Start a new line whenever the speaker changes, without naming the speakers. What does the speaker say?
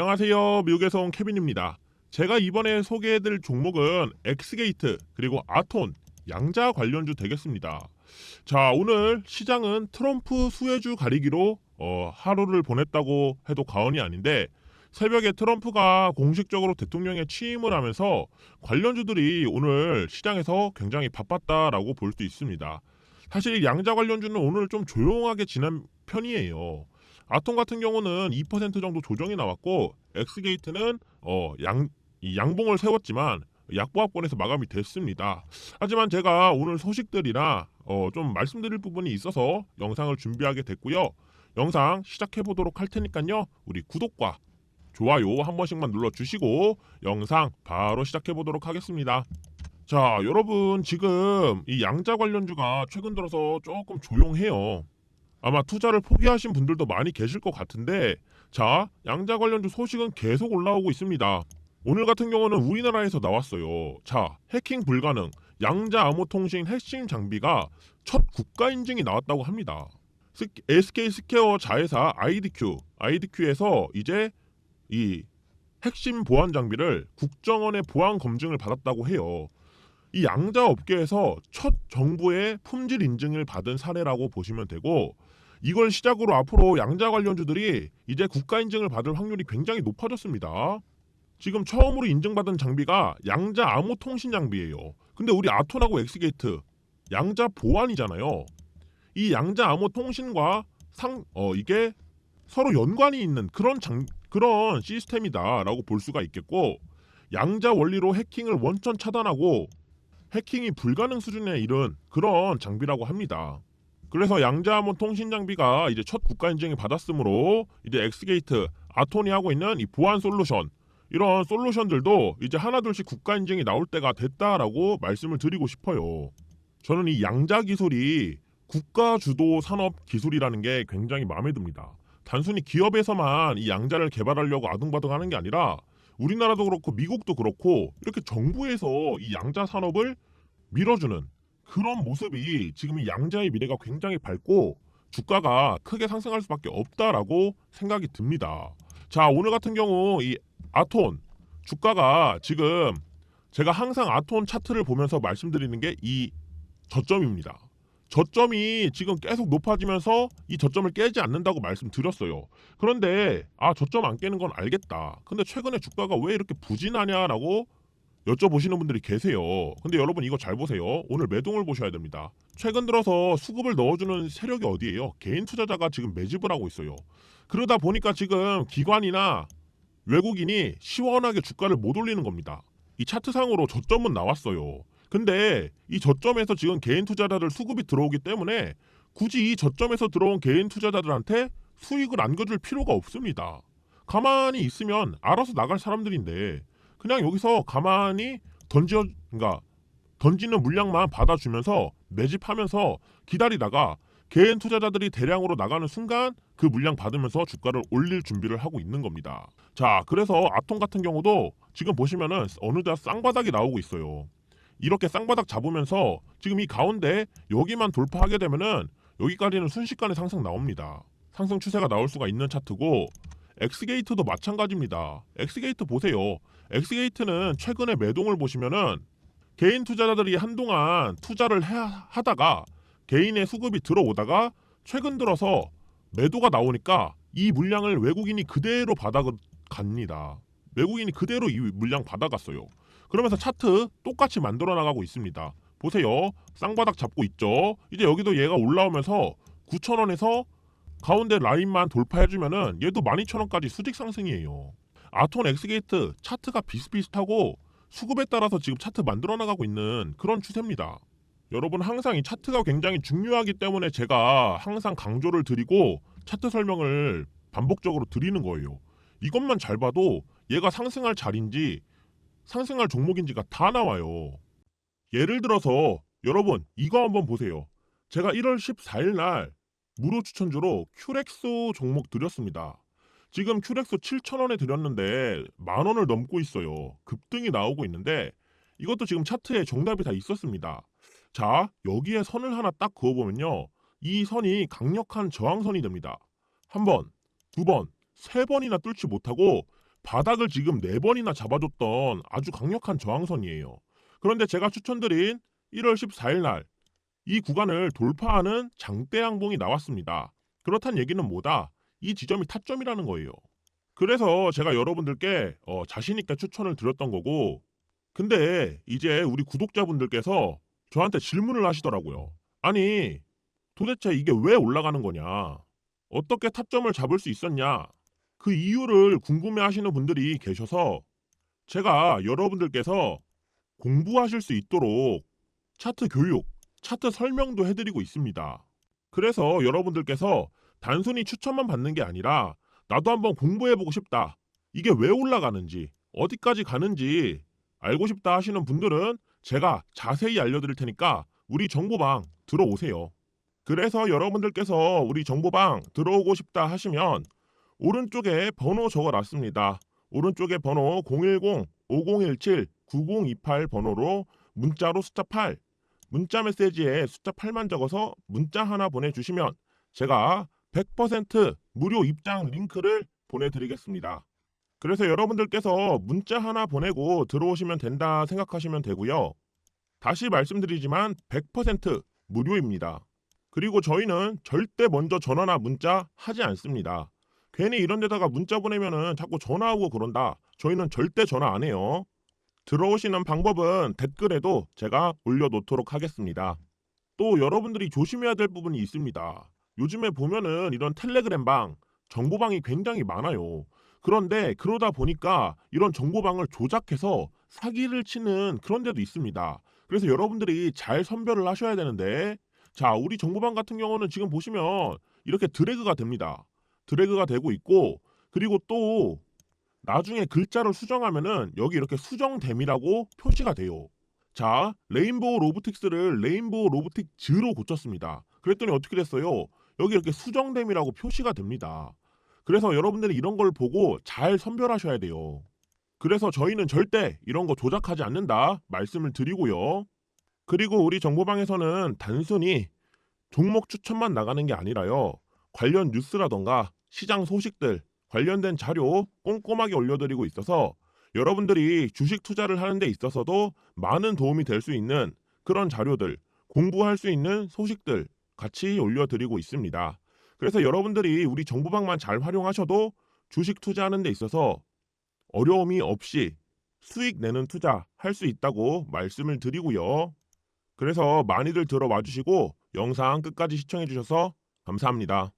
안녕하세요. 미국에서 온 케빈입니다. 제가 이번에 소개해드릴 종목은 엑스게이트 그리고 아톤 양자 관련주 되겠습니다. 자 오늘 시장은 트럼프 수혜주 가리기로 어, 하루를 보냈다고 해도 과언이 아닌데 새벽에 트럼프가 공식적으로 대통령에 취임을 하면서 관련주들이 오늘 시장에서 굉장히 바빴다라고 볼 수 있습니다. 사실 양자 관련주는 오늘 좀 조용하게 지난 편이에요. 아톰 같은 경우는 2% 정도 조정이 나왔고 엑스게이트는 어, 양, 이 양봉을 세웠지만 약보합권에서 마감이 됐습니다. 하지만 제가 오늘 소식들이나 어, 좀 말씀드릴 부분이 있어서 영상을 준비하게 됐고요. 영상 시작해 보도록 할 테니까요. 우리 구독과 좋아요 한 번씩만 눌러주시고 영상 바로 시작해 보도록 하겠습니다. 자, 여러분 지금 이 양자 관련주가 최근 들어서 조금 조용해요. 아마 투자를 포기하신 분들도 많이 계실 것 같은데 자, 양자 관련주 소식은 계속 올라오고 있습니다. 오늘 같은 경우는 우리나라에서 나왔어요. 자, 해킹 불가능 양자 암호 통신 핵심 장비가 첫 국가 인증이 나왔다고 합니다. 스- SK 스퀘어 자회사 IDQ, IDQ에서 이제 이 핵심 보안 장비를 국정원의 보안 검증을 받았다고 해요. 이 양자 업계에서 첫 정부의 품질 인증을 받은 사례라고 보시면 되고 이걸 시작으로 앞으로 양자 관련주들이 이제 국가 인증을 받을 확률이 굉장히 높아졌습니다. 지금 처음으로 인증받은 장비가 양자 암호 통신 장비예요. 근데 우리 아톤하고 엑스게이트 양자 보안이잖아요. 이 양자 암호 통신과 상 어 이게 서로 연관이 있는 그런 장 그런 시스템이다라고 볼 수가 있겠고 양자 원리로 해킹을 원천 차단하고 해킹이 불가능 수준에 이른 그런 장비라고 합니다. 그래서 양자암호 통신 장비가 이제 첫 국가 인증을 받았으므로 이제 엑스게이트, 아톤이 하고 있는 이 보안 솔루션 이런 솔루션들도 이제 하나둘씩 국가 인증이 나올 때가 됐다라고 말씀을 드리고 싶어요. 저는 이 양자 기술이 국가 주도 산업 기술이라는 게 굉장히 마음에 듭니다. 단순히 기업에서만 이 양자를 개발하려고 아둥바둥하는 게 아니라 우리나라도 그렇고 미국도 그렇고 이렇게 정부에서 이 양자 산업을 밀어주는 그런 모습이 지금 이 양자의 미래가 굉장히 밝고 주가가 크게 상승할 수밖에 없다라고 생각이 듭니다. 자 오늘 같은 경우 이 아톤 주가가 지금 제가 항상 아톤 차트를 보면서 말씀드리는 게 이 저점입니다. 저점이 지금 계속 높아지면서 이 저점을 깨지 않는다고 말씀드렸어요. 그런데 아 저점 안 깨는 건 알겠다. 근데 최근에 주가가 왜 이렇게 부진하냐라고 여쭤보시는 분들이 계세요. 근데 여러분 이거 잘 보세요. 오늘 매동을 보셔야 됩니다. 최근 들어서 수급을 넣어주는 세력이 어디예요? 개인 투자자가 지금 매집을 하고 있어요. 그러다 보니까 지금 기관이나 외국인이 시원하게 주가를 못 올리는 겁니다. 이 차트상으로 저점은 나왔어요. 근데 이 저점에서 지금 개인 투자자들 수급이 들어오기 때문에 굳이 이 저점에서 들어온 개인 투자자들한테 수익을 안겨줄 필요가 없습니다. 가만히 있으면 알아서 나갈 사람들인데 그냥 여기서 가만히 던져 그러니까 던지는 물량만 받아주면서 매집하면서 기다리다가 개인 투자자들이 대량으로 나가는 순간 그 물량 받으면서 주가를 올릴 준비를 하고 있는 겁니다. 자, 그래서 아톰 같은 경우도 지금 보시면은 어느덧 쌍바닥이 나오고 있어요. 이렇게 쌍바닥 잡으면서 지금 이 가운데 여기만 돌파하게 되면은 여기까지는 순식간에 상승 나옵니다. 상승 추세가 나올 수가 있는 차트고 엑스게이트도 마찬가지입니다. 엑스게이트 보세요. 엑스게이트는 최근에 매동을 보시면은 개인 투자자들이 한동안 투자를 해, 하다가 개인의 수급이 들어오다가 최근 들어서 매도가 나오니까 이 물량을 외국인이 그대로 받아갑니다. 외국인이 그대로 이 물량 받아갔어요. 그러면서 차트 똑같이 만들어 나가고 있습니다. 보세요. 쌍바닥 잡고 있죠. 이제 여기도 얘가 올라오면서 9,000원에서 가운데 라인만 돌파해주면은 얘도 12,000원까지 수직 상승이에요. 아톤 엑스게이트 차트가 비슷비슷하고 수급에 따라서 지금 차트 만들어 나가고 있는 그런 추세입니다. 여러분 항상 이 차트가 굉장히 중요하기 때문에 제가 항상 강조를 드리고 차트 설명을 반복적으로 드리는 거예요. 이것만 잘 봐도 얘가 상승할 자리인지 상승할 종목인지가 다 나와요. 예를 들어서 여러분 이거 한번 보세요. 제가 1월 14일 날 무료 추천주로 큐렉소 종목 드렸습니다. 지금 큐렉소 7,000원에 드렸는데 만 원을 넘고 있어요. 급등이 나오고 있는데 이것도 지금 차트에 정답이 다 있었습니다. 자, 여기에 선을 하나 딱 그어보면요. 이 선이 강력한 저항선이 됩니다. 한 번, 두 번, 세 번이나 뚫지 못하고 바닥을 지금 네 번이나 잡아줬던 아주 강력한 저항선이에요. 그런데 제가 추천드린 1월 14일 날 이 구간을 돌파하는 장대 양봉이 나왔습니다. 그렇단 얘기는 뭐다? 이 지점이 타점이라는 거예요. 그래서 제가 여러분들께 어, 자신 있게 추천을 드렸던 거고 근데 이제 우리 구독자분들께서 저한테 질문을 하시더라고요. 아니 도대체 이게 왜 올라가는 거냐? 어떻게 타점을 잡을 수 있었냐? 그 이유를 궁금해 하시는 분들이 계셔서 제가 여러분들께서 공부하실 수 있도록 차트 교육, 차트 설명도 해드리고 있습니다. 그래서 여러분들께서 단순히 추천만 받는 게 아니라 나도 한번 공부해보고 싶다. 이게 왜 올라가는지, 어디까지 가는지 알고 싶다 하시는 분들은 제가 자세히 알려드릴 테니까 우리 정보방 들어오세요. 그래서 여러분들께서 우리 정보방 들어오고 싶다 하시면 오른쪽에 번호 적어 놨습니다. 오른쪽에 번호 010-5017-9028 번호로 문자로 숫자 8, 문자 메시지에 숫자 8만 적어서 문자 하나 보내주시면 제가 100% 무료 입장 링크를 보내드리겠습니다. 그래서 여러분들께서 문자 하나 보내고 들어오시면 된다 생각하시면 되고요. 다시 말씀드리지만 100% 무료입니다. 그리고 저희는 절대 먼저 전화나 문자 하지 않습니다. 괜히 이런 데다가 문자 보내면은 자꾸 전화하고 그런다. 저희는 절대 전화 안 해요. 들어오시는 방법은 댓글에도 제가 올려놓도록 하겠습니다. 또 여러분들이 조심해야 될 부분이 있습니다. 요즘에 보면은 이런 텔레그램 방, 정보방이 굉장히 많아요. 그런데 그러다 보니까 이런 정보방을 조작해서 사기를 치는 그런 데도 있습니다. 그래서 여러분들이 잘 선별을 하셔야 되는데 자, 우리 정보방 같은 경우는 지금 보시면 이렇게 드래그가 됩니다. 드래그가 되고 있고 그리고 또 나중에 글자를 수정하면은 여기 이렇게 수정됨이라고 표시가 돼요. 자, 레인보우 로보틱스를 레인보우 로보틱 즈로 고쳤습니다. 그랬더니 어떻게 됐어요? 여기 이렇게 수정됨이라고 표시가 됩니다. 그래서 여러분들이 이런 걸 보고 잘 선별하셔야 돼요. 그래서 저희는 절대 이런 거 조작하지 않는다 말씀을 드리고요. 그리고 우리 정보방에서는 단순히 종목 추천만 나가는 게 아니라요. 관련 뉴스라던가 시장 소식들, 관련된 자료 꼼꼼하게 올려드리고 있어서 여러분들이 주식 투자를 하는 데 있어서도 많은 도움이 될 수 있는 그런 자료들, 공부할 수 있는 소식들 같이 올려드리고 있습니다. 그래서 여러분들이 우리 정보방만 잘 활용하셔도 주식 투자하는 데 있어서 어려움이 없이 수익 내는 투자 할 수 있다고 말씀을 드리고요. 그래서 많이들 들어와 주시고 영상 끝까지 시청해 주셔서 감사합니다.